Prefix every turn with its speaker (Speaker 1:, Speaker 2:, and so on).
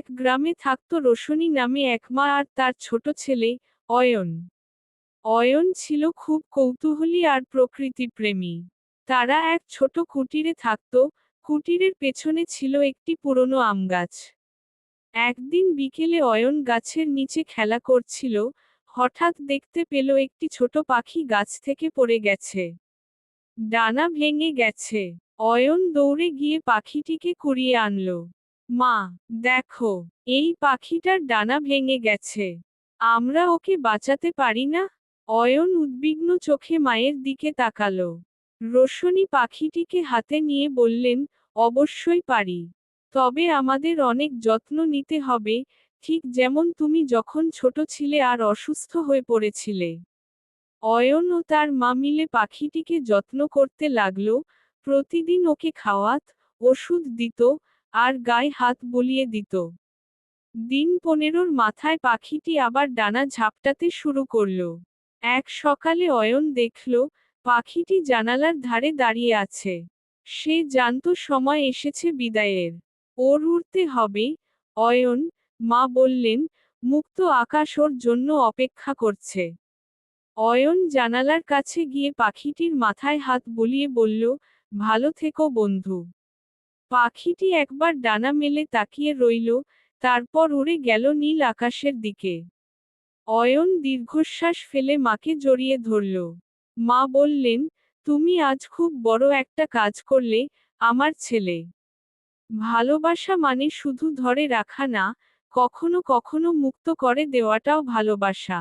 Speaker 1: এক গ্রামে থাকত রোশনী নামে এক মা আর তার ছোট ছেলে, অয়ন। অয়ন ছিল খুব কৌতূহলী আর প্রকৃতিপ্রেমী। তারা এক ছোট কুটিরে থাকত, কুটিরের পেছনে ছিল একটি পুরনো আম গাছ। একদিন বিকেলে অয়ন গাছের নিচে খেলা করছিল, হঠাৎ দেখতে পেল একটি ছোট পাখি গাছ থেকে পড়ে গেছে। ডানা ভেঙে গেছে। অয়ন দৌড়ে গিয়ে পাখিটিকে কুড়িয়ে আনলো। মা, দেখো, এই পাখিটার ডানা ভেঙে গেছে। আমরা ওকে বাঁচাতে পারি না? অয়ন উদ্বিগ্ন চোখে মায়ের দিকে তাকালো। রোশনী পাখিটিকে হাতে নিয়ে বললেন, অবশ্যই পারি। তবে আমাদের অনেক যত্ন নিতে হবে, ঠিক যেমন তুমি যখন ছোট ছিলে আর অসুস্থ হয়ে পড়েছিলে অয়ন ও তার মা মিলে পাখিটিকে যত্ন করতে লাগল, প্রতিদিন ওকে খাওয়াত, ওষুধ দিত আর গায়ে হাত বলিয়ে দিত। দিন পনেরোর মাথায় পাখিটি আবার ডানা ঝাপটাতে শুরু করল। এক সকালে অয়ন দেখল, পাখিটি জানালার ধারে দাঁড়িয়ে আছে। সে জানত সময় এসেছে বিদায়ের। ওর উড়তে হবে, অয়ন, মা বললেন, মুক্ত আকাশ ওর জন্য অপেক্ষা করছে। অয়ন জানালার কাছে গিয়ে পাখিটির মাথায় হাত বুলিয়ে বলল, ভালো থেকো বন্ধু। পাখিটি একবার ডানা মেলে তাকিয়ে রইল, তারপর উড়ে গেল নীল আকাশের দিকে। অয়ন দীর্ঘশ্বাস ফেলে মাকে জড়িয়ে ধরল। মা বললেন, তুমি আজ খুব বড় একটা কাজ করলে, আমার ছেলে। ভালোবাসা মানে শুধু ধরে রাখা না, কখনো কখনো মুক্ত করে দেওয়াটাও ভালোবাসা।